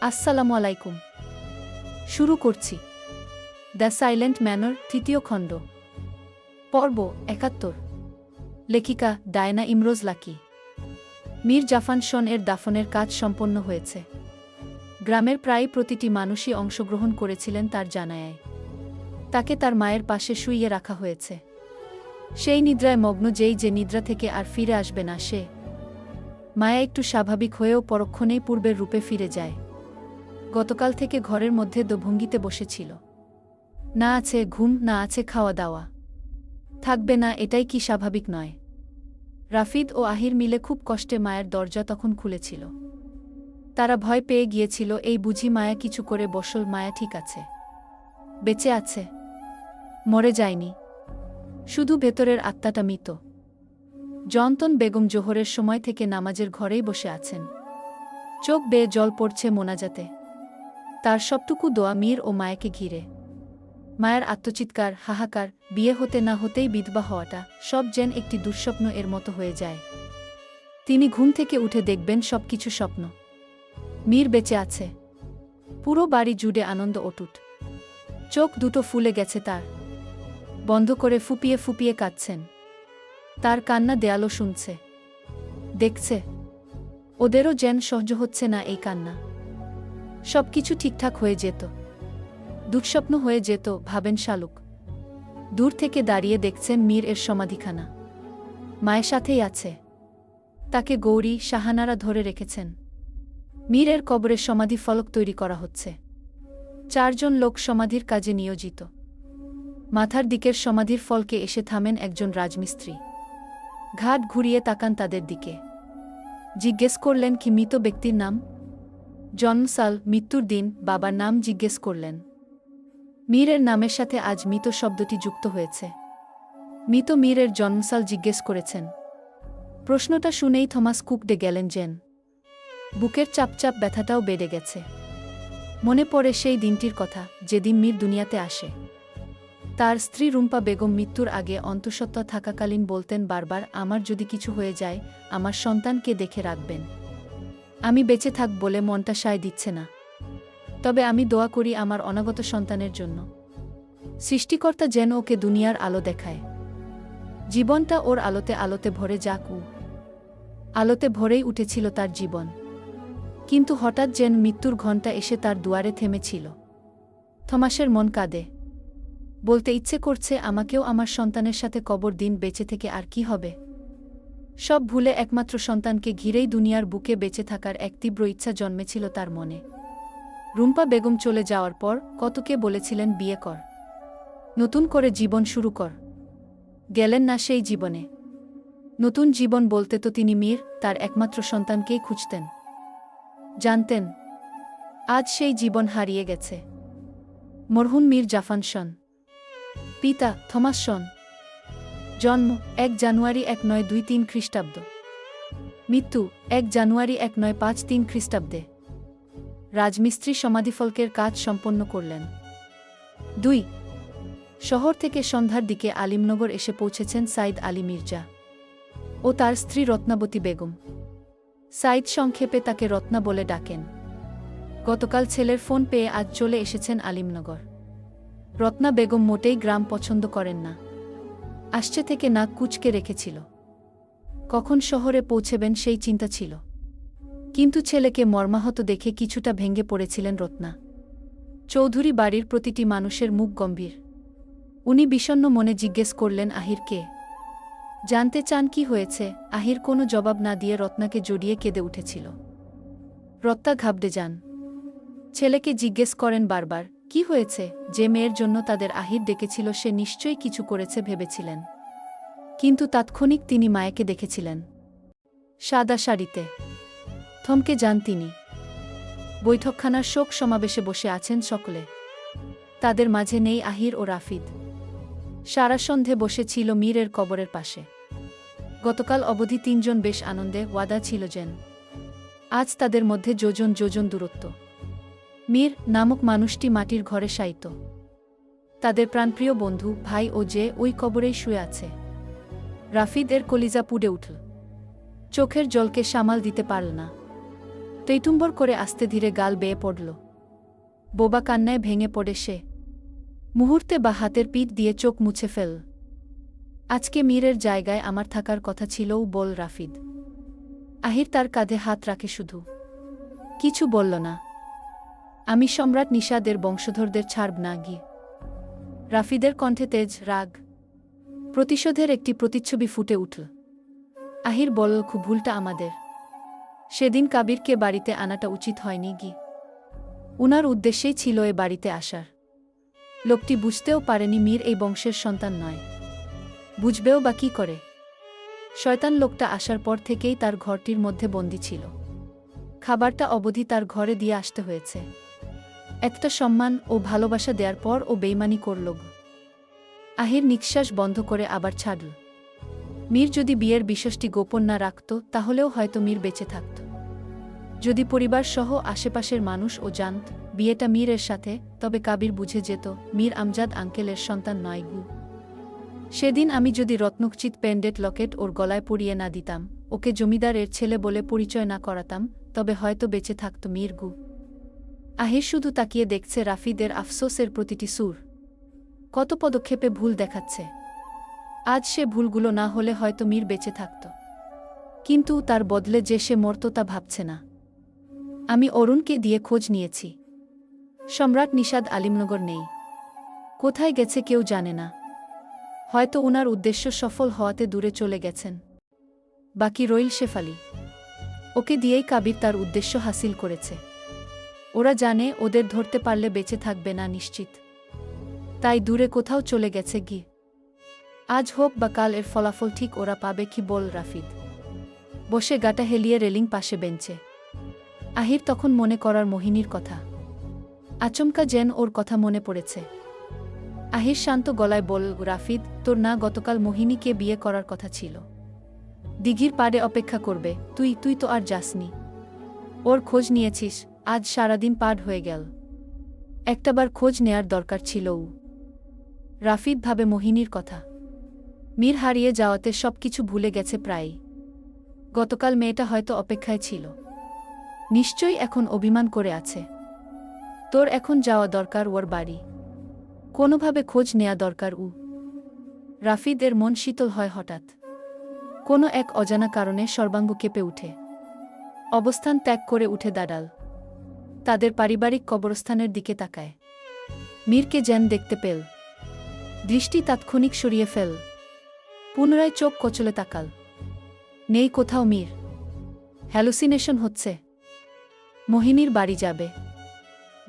আসসালামু আলাইকুম। শুরু করছি। দ্য সাইলেন্ট ম্যানর তৃতীয় খণ্ড। পর্ব একাত্তর। লেখিকা ডায়না ইমরোজ লাকি। মীর জাফান শন এর দাফনের কাজ সম্পন্ন হয়েছে। গ্রামের প্রায় প্রতিটি মানুষই অংশগ্রহণ করেছিলেন তার জানায় তাকে তার মায়ের পাশে শুইয়ে রাখা হয়েছে। সেই নিদ্রায় মগ্ন যেই যে নিদ্রা থেকে আর ফিরে আসবে না সে। মায়া একটু স্বাভাবিক হয়েও পরক্ষণেই পূর্বের রূপে ফিরে যায়। গতকাল থেকে ঘরের মধ্যে দোভঙ্গিতে বসেছিল। না আছে ঘুম, না আছে খাওয়া দাওয়া। থাকবে না, এটাই কি স্বাভাবিক নয়। রাফিদ ও আহির মিলে খুব কষ্টে মায়ের দরজা তখন খুলেছিল। তারা ভয় পেয়ে গিয়েছিল, এই বুঝি মায়া কিছু করে বসল মায়া ঠিক আছে। বেঁচে আছে। মরে যায়নি। শুধু ভেতরের আত্মাটা মৃত। জন্তন বেগম জোহরের সময় থেকে নামাজের ঘরেই বসে আছেন। চোখ বেয়ে জল পড়ছে মোনাজাতে। তার সবটুকু দোয়া মীর ও মায়াকে ঘিরে। মায়ের আত্মচিৎকার, হাহাকার, বিয়ে হতে না হতেই বিধবা হওয়াটা সব যেন একটি দুঃস্বপ্ন এর মতো হয়ে যায়। তিনি ঘুম থেকে উঠে দেখবেন সবকিছু স্বপ্ন। মীর বেঁচে আছে। পুরো বাড়ি জুড়ে আনন্দ অটুট। চোখ দুটো ফুলে গেছে তার। বন্ধ করে ফুপিয়ে ফুপিয়ে কাঁদছেন। তার কান্না দেয়ালো শুনছে। দেখছে। ওদেরও যেন সহ্য হচ্ছে না এই কান্না। সবকিছু ঠিকঠাক হয়ে যেত। দুঃস্বপ্ন হয়ে যেত, ভাবেন শালুক। দূর থেকে দাঁড়িয়ে দেখছেন মীর এর সমাধিখানা। মায়ের সাথেই আছে। তাকে গৌরী, শাহানারা ধরে রেখেছেন। মীর এর কবরের সমাধি ফলক তৈরি করা হচ্ছে। চারজন লোক সমাধির কাজে নিয়োজিত। মাথার দিকের সমাধির ফলকে এসে থামেন একজন রাজমিস্ত্রি। ঘাট ঘুরিয়ে তাকান তাদের দিকে। জিজ্ঞেস করলেন কি মৃত ব্যক্তির নাম? জন্মসাল মৃত্যুর দিন বাবার নাম জিজ্ঞেস করলেন। মীরের নামের সাথে আজ মৃত শব্দটি যুক্ত হয়েছে। মৃত মীরের জন্মসাল জিজ্ঞেস করেছেন, প্রশ্নটা শুনেই থমাস কুকডে গেলেন জেন। বুকের চাপচাপ ব্যথাটাও বেড়ে গেছে। মনে পড়ে সেই দিনটির কথা যেদিন মীর দুনিয়াতে আসে। তার স্ত্রী রুম্পা বেগম মৃত্যুর আগে অন্তঃসত্ত্বা থাকাকালীন বলতেন, বারবার আমার যদি কিছু হয়ে যায়, আমার সন্তানকে দেখে রাখবেন। আমি বেঁচে থাক বলে মনটা সায় দিচ্ছে না। তবে আমি দোয়া করি আমার অনাগত সন্তানের জন্য। সৃষ্টিকর্তা যেন ওকে দুনিয়ার আলো দেখায়। জীবনটা ওর আলোতে আলোতে ভরে যাক উ। আলোতে ভরেই উঠেছিল তার জীবন। কিন্তু হঠাৎ যেন মৃত্যুর ঘণ্টা এসে তার দুয়ারে থেমেছিল। থমাসের মন কাঁদে। বলতে ইচ্ছে করছে আমাকেও আমার সন্তানের সাথে কবর দিন বেঁচে থেকে আর কি হবে? সব ভুলে একমাত্র সন্তানকে ঘিরেই দুনিয়ার বুকে বেঁচে থাকার এক তীব্র ইচ্ছা জন্মেছিল তার মনে। রুম্পা বেগম চলে যাওয়ার পর কতকে বলেছিলেন, বিয়ে কর। নতুন করে জীবন শুরু কর। গেলেন না সেই জীবনে। নতুন জীবন বলতে তো তিনি মীর, তার একমাত্র সন্তানকেই খুঁজতেন। জানতেন, আজ সেই জীবন হারিয়ে গেছে। মরহুন মীর জাফান শন পিতা থমাস শন জন্ম এক জানুয়ারি এক নয় দুই তিন খ্রিস্টাব্দ। মৃত্যু এক জানুয়ারি এক নয় পাঁচ তিন খ্রিস্টাব্দে। রাজমিস্ত্রি সমাধিফলকের কাজ সম্পন্ন করলেন। দুই, শহর থেকে সন্ধ্যার দিকে আলিমনগর এসে পৌঁছেছেন সাইদ আলী মির্জা ও তার স্ত্রী রত্নাবতী বেগম। সাইদ সংক্ষেপে তাকে রত্না বলে ডাকেন। গতকাল ছেলের ফোন পেয়ে আজ চলে এসেছেন আলিমনগর। রত্না বেগম মোটেই গ্রাম পছন্দ করেন না। আসছে থেকে নাক কুচকে রেখেছিল। কখন শহরে পৌঁছেবেন সেই চিন্তা ছিল। কিন্তু ছেলেকে মর্মাহত দেখে কিছুটা ভেঙে পড়েছিলেন রত্না। চৌধুরী বাড়ির প্রতিটি মানুষের মুখ গম্ভীর। উনি বিষণ্ন মনে জিজ্ঞেস করলেন আহিরকে জানতে চান কি হয়েছে? আহির কোনো জবাব না দিয়ে রত্নাকে জড়িয়ে কেঁদে উঠেছিল। রত্না ঘাবড়ে যান। ছেলেকে জিজ্ঞেস করেন বারবার। কি হয়েছে যে মেয়ের জন্য তাদের আহির ডেকেছিল সে নিশ্চয়ই কিছু করেছে ভেবেছিলেন। কিন্তু তাৎক্ষণিক তিনি মায়াকে দেখেছিলেন। সাদা শাড়িতে। থমকে যান তিনি। বৈঠকখানার শোক সমাবেশে বসে আছেন সকলে। তাদের মাঝে নেই আহির ও রাফিদ। সারা সন্ধে বসেছিল মীরের কবরের পাশে। গতকাল অবধি তিনজন বেশ আনন্দে ওয়াদা ছিল যেন, আজ তাদের মধ্যে যোজন যোজন দূরত্ব। মীর নামক মানুষটি মাটির ঘরে শায়িত। তাদের প্রাণপ্রিয় বন্ধু, ভাই ও যে ওই কবরেই শুয়ে আছে। রাফিদ এর কলিজা পুড়ে উঠল। চোখের জলকে সামাল দিতে পারল না। টৈটুম্বর করে আস্তে ধীরে গাল বেয়ে পড়ল। বোবা কান্নায় ভেঙে পড়ে সে। মুহূর্তে বা হাতের পিঠ দিয়ে চোখ মুছে ফেল। আজকে মীরের জায়গায় আমার থাকার কথা ছিলও বল রাফিদ। আহির তার কাঁধে হাত রাখে শুধু। কিছু বলল না। আমি সম্রাট নিষাদের বংশধরদের ছাড়ব না গিয়ে রাফিদের কণ্ঠে তেজ, রাগ, প্রতিশোধের একটি প্রতিচ্ছবি ফুটে উঠল। আহির বলল, খুব ভুলটা আমাদের। সেদিন কাবিরকে বাড়িতে আনাটা উচিত হয়নি গি। উনার উদ্দেশ্যেই ছিল এ বাড়িতে আসার। লোকটি বুঝতেও পারেনি মীর এই বংশের সন্তান নয়। বুঝবেও বা কি করে? শয়তান লোকটা আসার পর থেকেই তার ঘরটির মধ্যে বন্দি ছিল। খাবারটা অবধি তার ঘরে দিয়ে আসতে হয়েছে। একটা সম্মান ও ভালোবাসা দেওয়ার পর ও বেইমানি করল। আহির নিঃশ্বাস বন্ধ করে আবার ছাড়ল। মীর যদি বিয়ের বিষয়টি গোপন না রাখত, তাহলেও হয়তো মীর বেঁচে থাকত। যদি পরিবার সহ আশেপাশের মানুষ ও জানত, বিয়েটা মীরের সাথে, তবে কাবির বুঝে যেত, মীর আমজাদ আঙ্কেলের সন্তান নয় গু। সেদিন আমি যদি রত্নকচিত পেন্ডেট লকেট ওর গলায় পরিয়ে না দিতাম, ওকে জমিদারের ছেলে বলে পরিচয় না করাতাম, তবে হয়তো বেঁচে থাকত মীর গু। আহির শুধু তাকিয়ে দেখছে রাফিদের আফসোসের প্রতিটি সুর। কত পদক্ষেপে ভুল দেখাচ্ছে। আজ সে ভুলগুলো না হলে হয়তো মীর বেঁচে থাকত। কিন্তু তার বদলে যে সে মরত তা ভাবছে না। আমি অরুণকে দিয়ে খোঁজ নিয়েছি। সম্রাট নিষাদ আলিমনগর নেই। কোথায় গেছে কেউ জানে না। হয়তো ওনার উদ্দেশ্য সফল হওয়াতে দূরে চলে গেছেন। বাকি রইল শেফালি। ওকে দিয়েই কাবির তার উদ্দেশ্য হাসিল করেছে। ওরা জানে ওদের ধরতে পারলে বেঁচে থাকবে না নিশ্চিত। তাই দূরে কোথাও চলে গেছে গি। আজ হোক বা কাল এর ফলাফল ঠিক ওরা পাবে কি বল রাফিদ। বসে গাটা হেলিয়ে রেলিং পাশে বেঞ্চে। আহির তখন মনে করার মোহিনীর কথা। আচমকা যেন ওর কথা মনে পড়েছে। আহির শান্ত গলায় বল, রাফিদ, তোর না গতকাল মোহিনীকে বিয়ে করার কথা ছিল। দিঘির পাড়ে অপেক্ষা করবে। তুই তুই তো আর যাসনি। ওর খোঁজ নিয়েছিস। আজ সারাদিন পার হয়ে গেল। একটাবার খোঁজ নেয়ার দরকার ছিল উ রাফিদ ভাবে মোহিনীর কথা। মীর হারিয়ে যাওয়াতে সবকিছু ভুলে গেছে প্রায় গতকাল মেয়েটা হয়তো অপেক্ষায় ছিল। নিশ্চয়ই এখন অভিমান করে আছে। তোর এখন যাওয়া দরকার ওর বাড়ি। কোনোভাবে খোঁজ নেয়া দরকার উ রাফিদ এর মন শীতল হয় হঠাৎ। কোনো এক অজানা কারণে সর্বাঙ্গ কেঁপে উঠে। অবস্থান ত্যাগ করে উঠে দাঁড়াল। তাদের পারিবারিক কবরস্থানের দিকে তাকায়। মীরকে যেন দেখতে পেল। দৃষ্টি তাৎক্ষণিক সরিয়ে ফেল। পুনরায় চোখ কচলে তাকাল। নেই কোথাও মীর। হ্যালুসিনেশন হচ্ছে। মোহিনীর বাড়ি যাবে।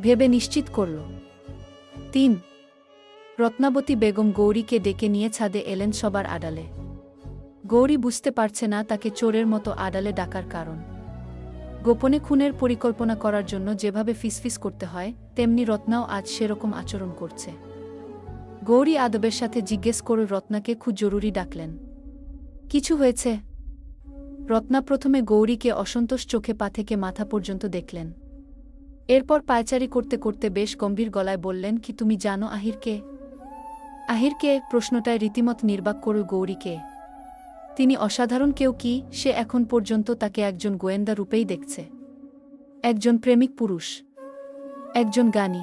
ভেবে নিশ্চিত করল। তিন। রত্নাবতী বেগম গৌরীকে ডেকে নিয়ে ছাদে এলেন সবার আড়ালে। গৌরী বুঝতে পারছে না তাকে চোরের মতো আড়ালে ডাকার কারণ। গোপনে খুনের পরিকল্পনা করার জন্য যেভাবে ফিসফিস করতে হয়, তেমনি রত্নাও আজ সেরকম আচরণ করছে। গৌরী আদবের সাথে জিজ্ঞেস করে রত্নাকে খুব জরুরি ডাকলেন। কিছু হয়েছে? রত্না প্রথমে গৌরীকে অসন্তোষ চোখে পা থেকে মাথা পর্যন্ত দেখলেন। এরপর পায়চারি করতে করতে বেশ গম্ভীর গলায় বললেন, কি তুমি জানো আহিরকে? আহিরকে? প্রশ্নটায় রীতিমত নির্বাক করল গৌরীকে। তিনি অসাধারণ কেউ কি, সে এখন পর্যন্ত তাকে একজন গোয়েন্দা রূপেই দেখছে। একজন প্রেমিক পুরুষ। একজন গানী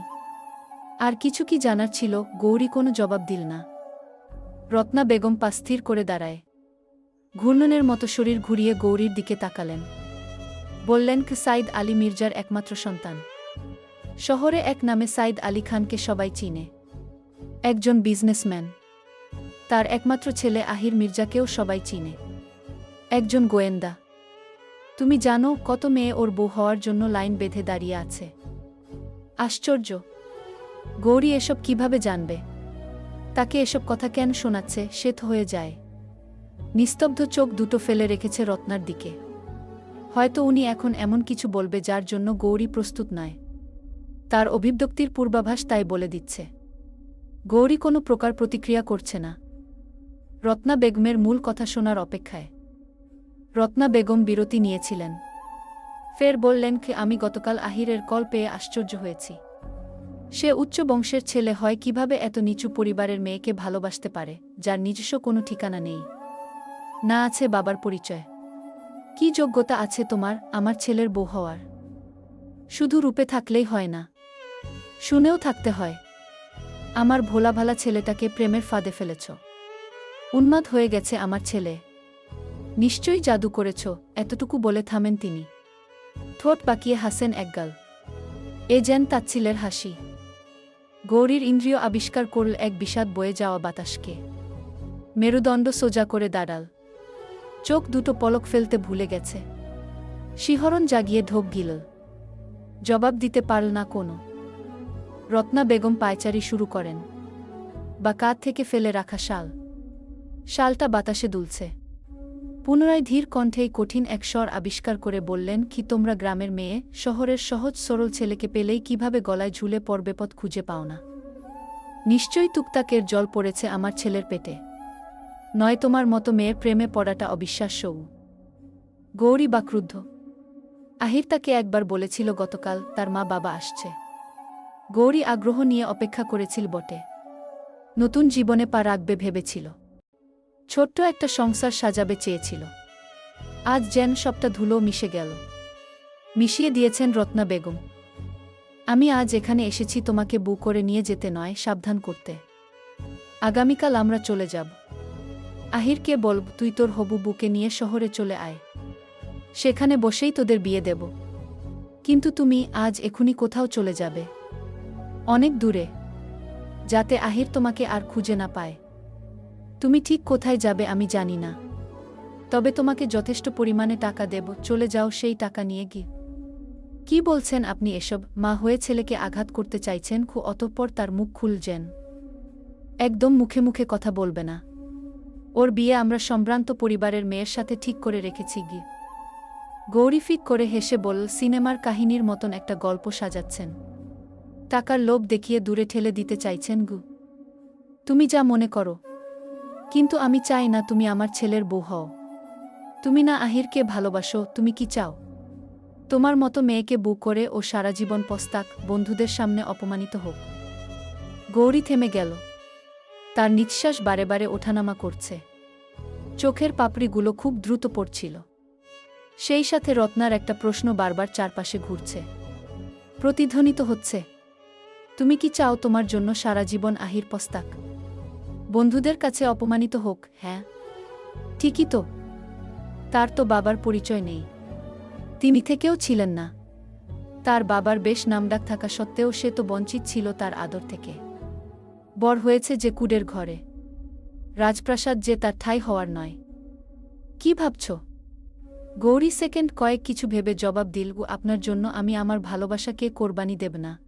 আর কিছু কি জানার ছিল, গৌরী কোনো জবাব দিল না। রত্না বেগম পাস্থির করে দাঁড়ায়। ঘূর্ণনের মতো শরীর ঘুরিয়ে গৌরীর দিকে তাকালেন। বললেন, সাইদ আলী মির্জার একমাত্র সন্তান। শহরে এক নামে সাইদ আলী খানকে সবাই চিনে। একজন বিজনেসম্যান। তার একমাত্র ছেলে আহির মির্জাকেও সবাই চিনে। একজন গোয়েন্দা। তুমি জানো কত মেয়ে ওর বউ হওয়ার জন্য লাইন বেঁধে দাঁড়িয়ে আছে। আশ্চর্য। গৌরী এসব কীভাবে জানবে? তাকে এসব কথা কেন শোনাচ্ছে? সে তো হয়ে যায়। নিস্তব্ধ চোখ দুটো ফেলে রেখেছে রত্নার দিকে। হয়তো উনি এখন এমন কিছু বলবে যার জন্য গৌরী প্রস্তুত নয়। তার অভিব্যক্তির পূর্বাভাস তাই বলে দিচ্ছে। গৌরী কোনো প্রকার প্রতিক্রিয়া করছে না। রত্না বেগমের মূল কথা শোনার অপেক্ষায়। রত্না বেগম বিরতি নিয়েছিলেন। ফের বললেন কি, আমি গতকাল আহিরের কল পেয়ে আশ্চর্য হয়েছি। সে উচ্চ বংশের ছেলে হয়, কীভাবে এত নিচু পরিবারের মেয়েকে ভালোবাসতে পারে, যার নিজস্ব কোনো ঠিকানা নেই? না আছে বাবার পরিচয়। কি যোগ্যতা আছে তোমার, আমার ছেলের বউ হওয়ার? শুধু রূপে থাকলেই হয় না। শুনেও থাকতে হয়। আমার ভোলা ভালা ছেলেটাকে প্রেমের ফাঁদে ফেলেছ। উন্মাদ হয়ে গেছে আমার ছেলে। নিশ্চয়ই জাদু করেছ, এতটুকু বলে থামেন তিনি। ঠোঁট বাকিয়ে হাসেন একগাল। এ যেন তাচ্ছিলের হাসি। গৌরীর ইন্দ্রিয় আবিষ্কার করল এক বিষাদ বয়ে যাওয়া বাতাসকে। মেরুদণ্ড সোজা করে দাঁড়াল। চোখ দুটো পলক ফেলতে ভুলে গেছে। শিহরণ জাগিয়ে ঢোক গিল জবাব দিতে পারল না কোনো। রত্না বেগম পায়চারি শুরু করেন। বা কাঁধ থেকে ফেলে রাখা শাল। শালটা বাতাসে দুলছে। পুনরায় ধীর কণ্ঠেই কঠিন এক স্বর আবিষ্কার করে বললেন, কি তোমরা গ্রামের মেয়ে? শহরের সহজ সরল ছেলেকে পেলেই কীভাবে গলায় ঝুলে পর্বেপথ খুঁজে পাও না? নিশ্চয়ই তুকতাকের জল পড়েছে আমার ছেলের পেটে। নয় তোমার মতো মেয়ের প্রেমে পড়াটা অবিশ্বাস্যও গৌরী বা ক্রুদ্ধ আহির তাকে একবার বলেছিল, গতকাল তার মা বাবা আসছে। গৌরী আগ্রহ নিয়ে অপেক্ষা করেছিল বটে। নতুন জীবনে পা রাখবে ভেবেছিল। ছোট্ট একটা সংসার সাজাবে চেয়েছিল। আজ যেন সবটা ধুলো মিশে গেল। মিশিয়ে দিয়েছেন রত্না বেগম। আমি আজ এখানে এসেছি তোমাকে বু করে নিয়ে যেতে নয়, সাবধান করতে। আগামীকাল আমরা চলে যাব। আহিরকে বলব, তুই তোর হবু বুকে নিয়ে শহরে চলে আয়। সেখানে বসেই তোদের বিয়ে দেব। কিন্তু তুমি আজ এখুনি কোথাও চলে যাবে। অনেক দূরে। যাতে আহির তোমাকে আর খুঁজে না পায়। তুমি ঠিক কোথায় যাবে আমি জানি না। তবে তোমাকে যথেষ্ট পরিমাণে টাকা দেব, চলে যাও সেই টাকা নিয়ে গিয়ে। কি বলছেন আপনি এসব? মা হয়ে ছেলেকে আঘাত করতে চাইছেন খু, অতঃপর তার মুখ খুলছেন। একদম মুখে মুখে কথা বলবে না। ওর বিয়ে আমরা সম্ভ্রান্ত পরিবারের মেয়ের সাথে ঠিক করে রেখেছি গি গৌরী ফিক করে হেসে বলল, সিনেমার কাহিনীর মতন একটা গল্প সাজাচ্ছেন। টাকার লোভ দেখিয়ে দূরে ঠেলে দিতে চাইছেন গু। তুমি যা মনে করো। কিন্তু আমি চাই না তুমি আমার ছেলের বউ হও। তুমি না আহিরকে ভালোবাসো, তুমি কি চাও? তোমার মতো মেয়েকে বউ করে ও সারা জীবন পস্তাক, বন্ধুদের সামনে অপমানিত হোক। গৌরী থেমে গেল। তার নিঃশ্বাস বারে বারে ওঠানামা করছে। চোখের পাপড়িগুলো খুব দ্রুত পড়ছিল। সেই সাথে রত্নার একটা প্রশ্ন বারবার চারপাশে ঘুরছে। প্রতিধ্বনিত হচ্ছে, তুমি কি চাও তোমার জন্য সারা জীবন আহির পস্তাক? বন্ধুদের কাছে অপমানিত হোক। হ্যাঁ। ঠিকই তো। তার তো বাবার পরিচয় নেই। তিনি থেকেও ছিলেন না। তার বাবার বেশ নামডাক থাকা সত্ত্বেও সে তো বঞ্চিত ছিল তার আদর থেকে। বর হয়েছে যে কুডের ঘরে। রাজপ্রাসাদ যে তার ঠাই হওয়ার নয়। কি ভাবছ? গৌরী সেকেন্ড কয়েক কিছু ভেবে জবাব দিল আপনার জন্য আমি আমার ভালোবাসাকে কোরবানি দেব না।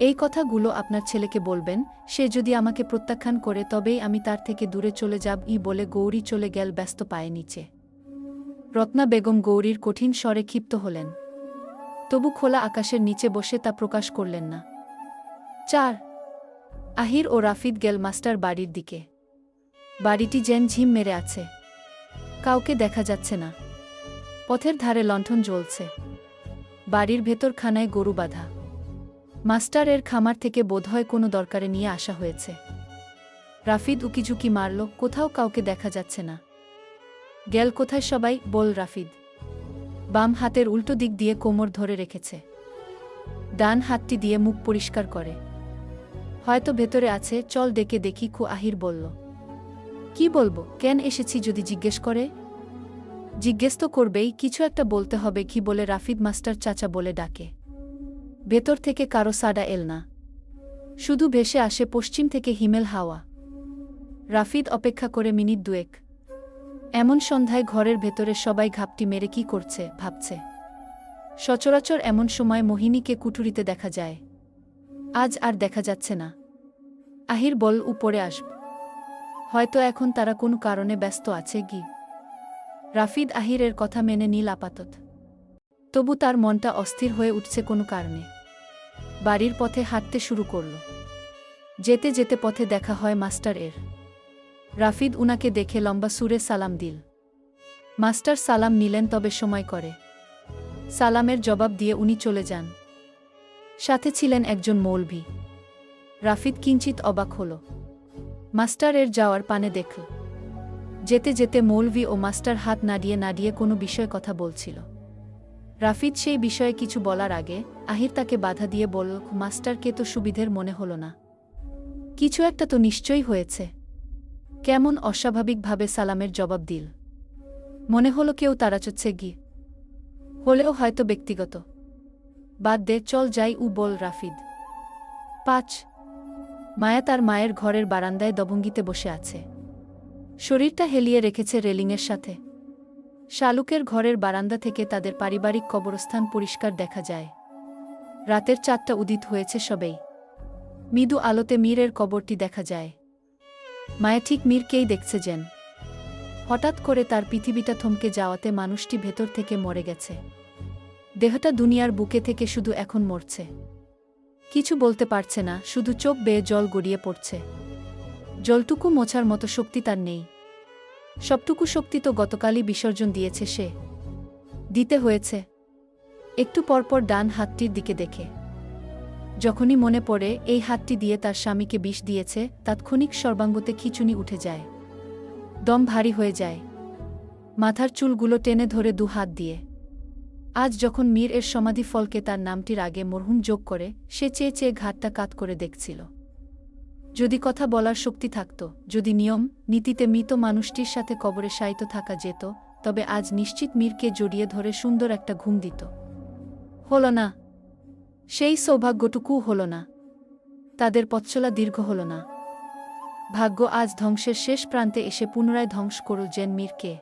এই কথাগুলো আপনার ছেলেকে বলবেন, সে যদি আমাকে প্রত্যাখ্যান করে, তবেই আমি তার থেকে দূরে চলে যাব, ই বলে গৌরী চলে গেল ব্যস্ত পায়ে নিচে। রত্না বেগম গৌরীর কঠিন স্বরে ক্ষিপ্ত হলেন। তবু খোলা আকাশের নিচে বসে তা প্রকাশ করলেন না। চার, আহির ও রাফিদ গেল মাস্টার বাড়ির দিকে। বাড়িটি যেন ঝিম মেরে আছে। কাউকে দেখা যাচ্ছে না। পথের ধারে লণ্ঠন জ্বলছে। বাড়ির ভেতর খানায় গরু বাঁধা। মাস্টার এর খামার থেকে বোধহয় কোনো দরকারে নিয়ে আসা হয়েছে। রাফিদ উকিঝুঁকি মারল, কোথাও কাউকে দেখা যাচ্ছে না। গেল কোথায় সবাই? বল রাফিদ। বাম হাতের উল্টো দিক দিয়ে কোমর ধরে রেখেছে। ডান হাতটি দিয়ে মুখ পরিষ্কার করে। হয়তো ভেতরে আছে, চল ডেকে দেখি খু আহির বলল। কি বলব? কেন এসেছি যদি জিজ্ঞেস করে? জিজ্ঞেস তো করবেই, কিছু একটা বলতে হবে কি বলে রাফিদ মাস্টার চাচা বলে ডাকে। ভেতর থেকে কারও সাডা এল না। শুধু ভেসে আসে পশ্চিম থেকে হিমেল হাওয়া। রাফিদ অপেক্ষা করে মিনিট দুয়েক। এমন সন্ধ্যায় ঘরের ভেতরে সবাই ঘাপটি মেরে কি করছে, ভাবছে। সচরাচর এমন সময় মোহিনীকে কুঠুরিতে দেখা যায়। আজ আর দেখা যাচ্ছে না। আহির বল উপরে আসব। হয়তো এখন তারা কোনো কারণে ব্যস্ত আছে গি রাফিদ আহিরের কথা মেনে নীল আপাতত। তবু তার মনটা অস্থির হয়ে উঠছে কোনো কারণে। বাড়ির পথে হাঁটতে শুরু করল। যেতে যেতে পথে দেখা হয় মাস্টার এর। রাফিদ উনাকে দেখে লম্বা সুরে সালাম দিল। মাস্টার সালাম নিলেন তবে সময় করে। সালামের জবাব দিয়ে উনি চলে যান। সাথে ছিলেন একজন মৌলভী। রাফিদ কিঞ্চিত অবাক হল। মাস্টার এর যাওয়ার পানে দেখল। যেতে যেতে মৌলভী ও মাস্টার হাত নাড়িয়ে নাড়িয়ে কোনো বিষয়ে কথা বলছিল। রাফিদ সেই বিষয়ে কিছু বলার আগে আহির তাকে বাধা দিয়ে বলল মাস্টারকে তো সুবিধের মনে হল না। কিছু একটা তো নিশ্চয়ই হয়েছে। কেমন অস্বাভাবিকভাবে সালামের জবাব দিল। মনে হলো কেউ তাড়াচচ্ছে গি। হলেও হয়তো ব্যক্তিগত। বাদ দে, চল যাই উ বল রাফিদ। পাঁচ। মায়া তার মায়ের ঘরের বারান্দায় দবঙ্গিতে বসে আছে। শরীরটা হেলিয়ে রেখেছে রেলিংয়ের সাথে। শালুকের ঘরের বারান্দা থেকে তাদের পারিবারিক কবরস্থান পরিষ্কার দেখা যায়। রাতের চারটা উদিত হয়েছে সবেই। মৃদু আলোতে মীরের কবরটি দেখা যায়। মায়া ঠিক মীরকেই দেখছে যেন। হঠাৎ করে তার পৃথিবীটা থমকে যাওয়াতে মানুষটি ভেতর থেকে মরে গেছে। দেহটা দুনিয়ার বুকে থেকে শুধু এখন মরছে। কিছু বলতে পারছে না, শুধু চোখ বেয়ে জল গড়িয়ে পড়ছে। জলটুকু মোছার মতো শক্তি তার নেই। সবটুকু শক্তি তো গতকালই বিসর্জন দিয়েছে সে। দিতে হয়েছে। একটু পরপর ডান হাতটির দিকে দেখে। যখনই মনে পড়ে, এই হাতটি দিয়ে তার স্বামীকে বিষ দিয়েছে, তাৎক্ষণিক সর্বাঙ্গতে খিচুনি উঠে যায়। দম ভারী হয়ে যায়। মাথার চুলগুলো টেনে ধরে দু হাত দিয়ে। আজ যখন মীর এর সমাধি ফলকে তার নামটির আগে মরহুম যোগ করে, সে চেয়ে চেয়ে ঘাটটা কাত করে দেখছিল। যদি কথা বলার শক্তি থাকত, যদি নিয়ম, নীতিতে মৃত মানুষটির সাথে কবরে শায়িত থাকা যেত, তবে আজ নিশ্চিত মীরকে জড়িয়ে ধরে সুন্দর একটা ঘুম দিত। হল না। সেই সৌভাগ্যটুকু হল না। তাদের পথচলা দীর্ঘ হল না। ভাগ্য আজ ধ্বংসের শেষ প্রান্তে এসে পুনরায় ধ্বংস করল জেন মীরকে।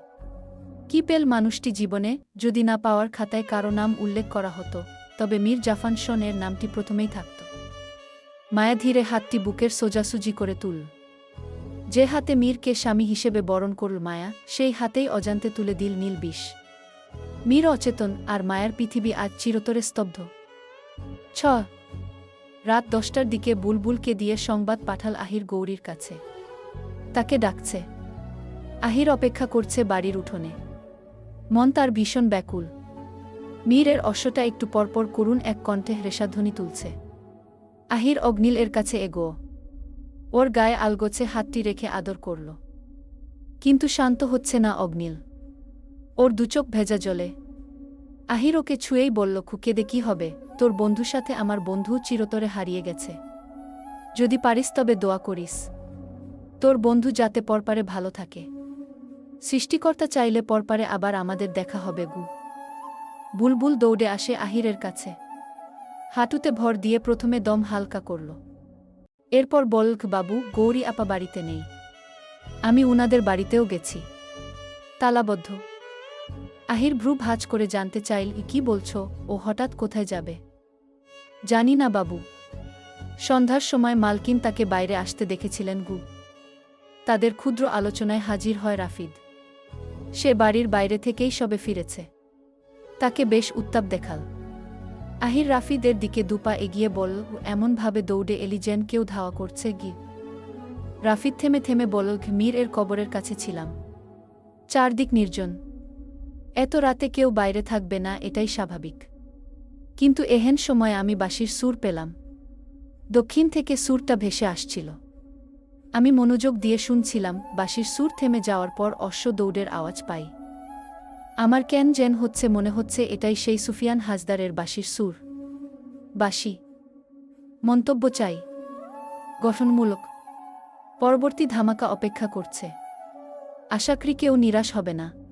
কি পেল মানুষটি জীবনে, যদি না পাওয়ার খাতায় কারও নাম উল্লেখ করা হতো, তবে মীর জাফান শনের নামটি প্রথমেই থাকত। মায়া ধীরে হাতটি বুকের সোজাসুজি করে তুল। যে হাতে মীরকে স্বামী হিসেবে বরণ করল মায়া, সেই হাতেই অজান্তে তুলে দিল নীল বিষ মীর অচেতন আর মায়ার পৃথিবী আজ চিরতরে স্তব্ধ। ছ। রাত দশটার দিকে বুলবুলকে দিয়ে সংবাদ পাঠাল আহির গৌরীর কাছে। তাকে ডাকছে। আহির অপেক্ষা করছে বাড়ির উঠোনে। মন তার ভীষণ ব্যাকুল। মীরের অশ্বটা একটু পরপর করুণ এক কণ্ঠে রেশাধ্বনি তুলছে। আহির অগ্নিল এর কাছে এগো। ওর গায়ে আলগোছে হাতটি রেখে আদর করল। কিন্তু শান্ত হচ্ছে না অগ্নিল। ওর দুচোখ ভেজা জলে। আহির ওকে ছুঁয়েই বলল খুকেদে কি হবে? তোর বন্ধুর সাথে আমার বন্ধু চিরতরে হারিয়ে গেছে। যদি পারিস তবে দোয়া করিস। তোর বন্ধু যাতে পরপারে ভালো থাকে। সৃষ্টিকর্তা চাইলে পরপারে আবার আমাদের দেখা হবে গু। বুলবুল দৌড়ে আসে আহিরের কাছে। হাঁটুতে ভর দিয়ে প্রথমে দম হালকা করল। এরপর বলক বাবু গৌরী আপা বাড়িতে নেই। আমি উনাদের বাড়িতেও গেছি। তালাবদ্ধ। আহির ভ্রু ভাঁজ করে জানতে চাইল কি বলছো? ও হঠাৎ কোথায় যাবে? জানি না বাবু। সন্ধ্যার সময় মালকিন তাকে বাইরে আসতে দেখেছিলেন গু। তাদের ক্ষুদ্র আলোচনায় হাজির হয় রাফিদ। সে বাড়ির বাইরে থেকেই সবে ফিরেছে। তাকে বেশ উত্তাপ দেখাল। আহির রাফিদের দিকে দুপা এগিয়ে বলল এমনভাবে দৌড়ে এলি যেন কেউ ধাওয়া করছে গি। রাফিদ থেমে থেমে বলল মীর এর কবরের কাছে ছিলাম। চারদিক নির্জন। এত রাতে কেউ বাইরে থাকবে না, এটাই স্বাভাবিক। কিন্তু এহেন সময় আমি বাঁশির সুর পেলাম। দক্ষিণ থেকে সুরটা ভেসে আসছিল। আমি মনোযোগ দিয়ে শুনছিলাম, বাঁশির সুর থেমে যাওয়ার পর অশ্ব দৌড়ের আওয়াজ পাই। আমার ক্যান জেন হচ্ছে মনে হচ্ছে এটাই সেই সুফিয়ান হাজদারের বাসির সুর। বাসি মন্তব্য চাই। গঠনমূলক। পরবর্তী ধামাকা অপেক্ষা করছে। আশাকরি কেউ নিরাশ হবে না।